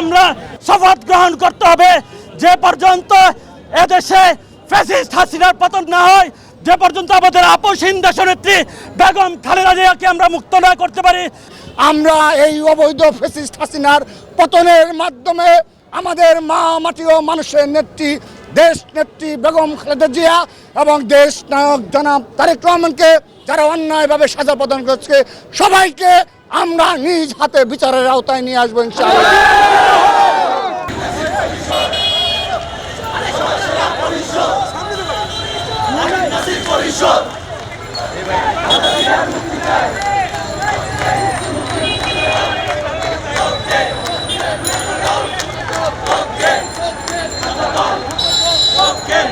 আমরা শপথ গ্রহণ করতে হবে। যে পর্যন্ত এদেশে ফ্যাসিস্ট হাসিনার পতন না হয়, যে পর্যন্ত আমাদের আপসহীন দেশনেত্রী বেগম খালেদা জিয়াকে আমরা মুক্ত না করতে পারি, আমরা এই অবৈধ ফেসিস্ট হাসিনার পতনের মাধ্যমে আমাদের মা মাটি ও মানুষের নেত্রী, দেশ নেত্রী বেগম খালেদা জিয়া এবং দেশ নায়ক জনাব তারেক রহমানকে যারা অন্যায়ভাবে সাজা প্রদান করছে, সবাইকে আমরা নিজ হাতে বিচারের আওতায় নিয়ে আসব ইনশাআল্লাহ সত্যের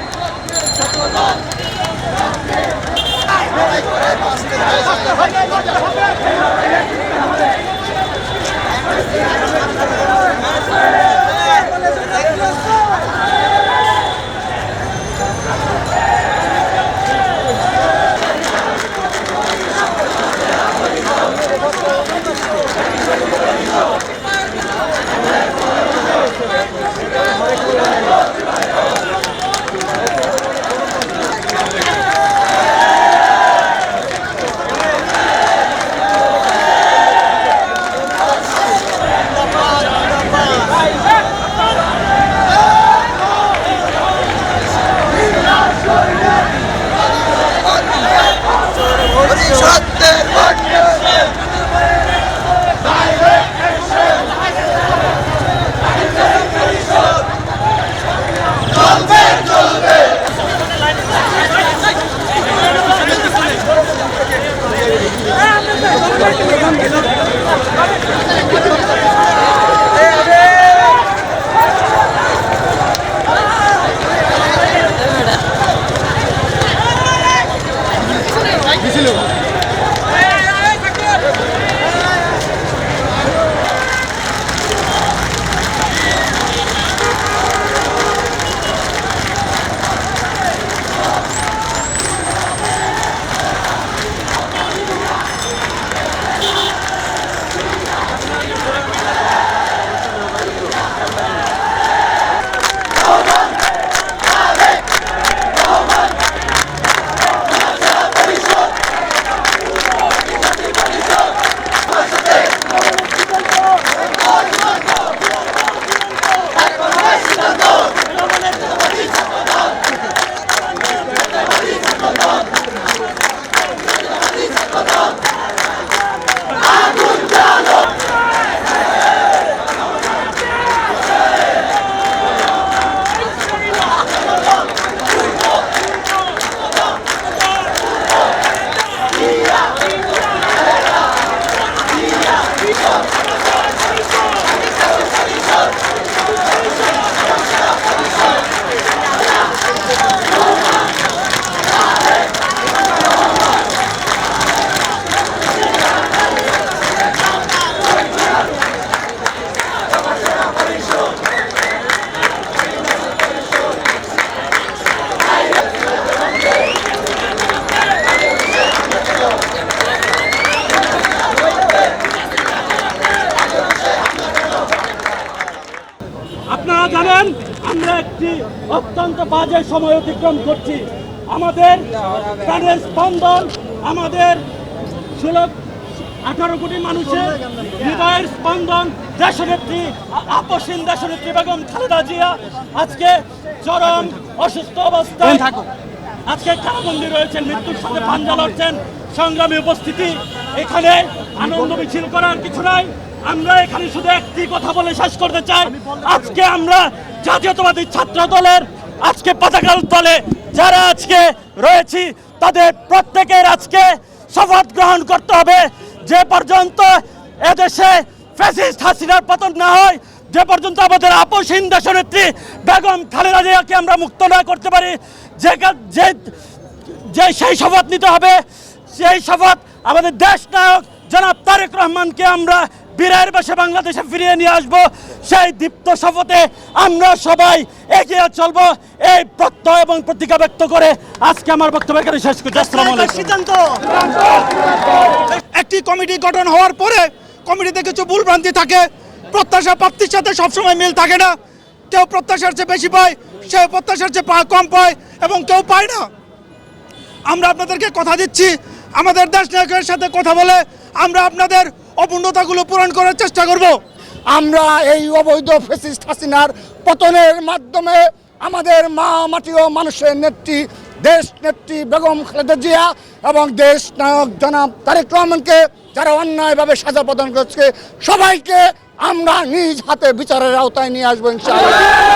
অত্যন্ত বাজে সময় অতিক্রম করছি। আমাদের প্রাণের স্পন্দন আমাদের ষোলো আঠারো কোটি মানুষের হৃদয়ের স্পন্দন দেশনেত্রী আপসীন দেশনেত্রী বেগম খালেদা জিয়া আজকে চরম অসুস্থ অবস্থায় আজকে কারাবন্দী রয়েছেন মৃত্যুর সাথে পাঞ্জা লড়ছেন। সংগ্রামী উপস্থিতি এখানে আনন্দ মিছিল করার কিছু নাই। আমরা এখানে শুধু একটি কথা বলে শেষ করতে চাই। আজকে আমরা জাতীয়তাবাদী ছাত্র দলের আজকে পতাকার দলে যারা আজকে রয়েছি তাদের প্রত্যেকের আজকে শপথ গ্রহণ করতে হবে। যে পর্যন্ত এদেশে ফ্যাসিস্ট হাসিনার পতন না হয় যে পর্যন্ত আমাদের আপসহীন দেশনেত্রী বেগম খালেদা জিয়াকে আমরা মুক্ত না করতে পারি যে যে যে সেই শপথ নিতে হবে সেই শপথ আমাদের দেশ নায়ক জনাব তারেক রহমানকে আমরা বীরের বসে বাংলাদেশে ফিরিয়ে নিয়ে আসব। সেই দীপ্ত শপথে আমরা সবাই এগিয়ে চলবো। এই প্রত্যয় এবং প্রতিজ্ঞা ব্যক্ত করে আজকে আমার বক্তব্য এখানে শেষ করছি। আসসালামু আলাইকুম। সিদ্ধান্ত। একটি কমিটি গঠন হওয়ার পরে কমিটিতে কিছু ভুলভ্রান্তি থাকে প্রত্যাশা প্রাপ্তির সাথে সবসময় মিল থাকে না। কেউ প্রত্যাশার চেয়ে বেশি পায় সে প্রত্যাশার চেয়ে পা- কম পায় এবং কেউ পায় না। আমরা আপনাদেরকে কথা দিচ্ছি আমাদের দেশ নায়কের সাথে কথা বলে আমরা আপনাদের অপূর্ণতাগুলো পূরণ করার চেষ্টা করব। আমরা এই অবৈধ ফেসিস্ট হাসিনার পতনের মাধ্যমে আমাদের মা মাটি ও মানুষের নেত্রী, দেশ নেত্রী বেগম খালেদা জিয়া এবং দেশ নায়ক জনাব তারেক রহমানকে যারা অন্যায়ভাবে সাজা প্রদান করছে, সবাইকে আমরা নিজ হাতে বিচারের আওতায় নিয়ে আসব ইনশাআল্লাহ।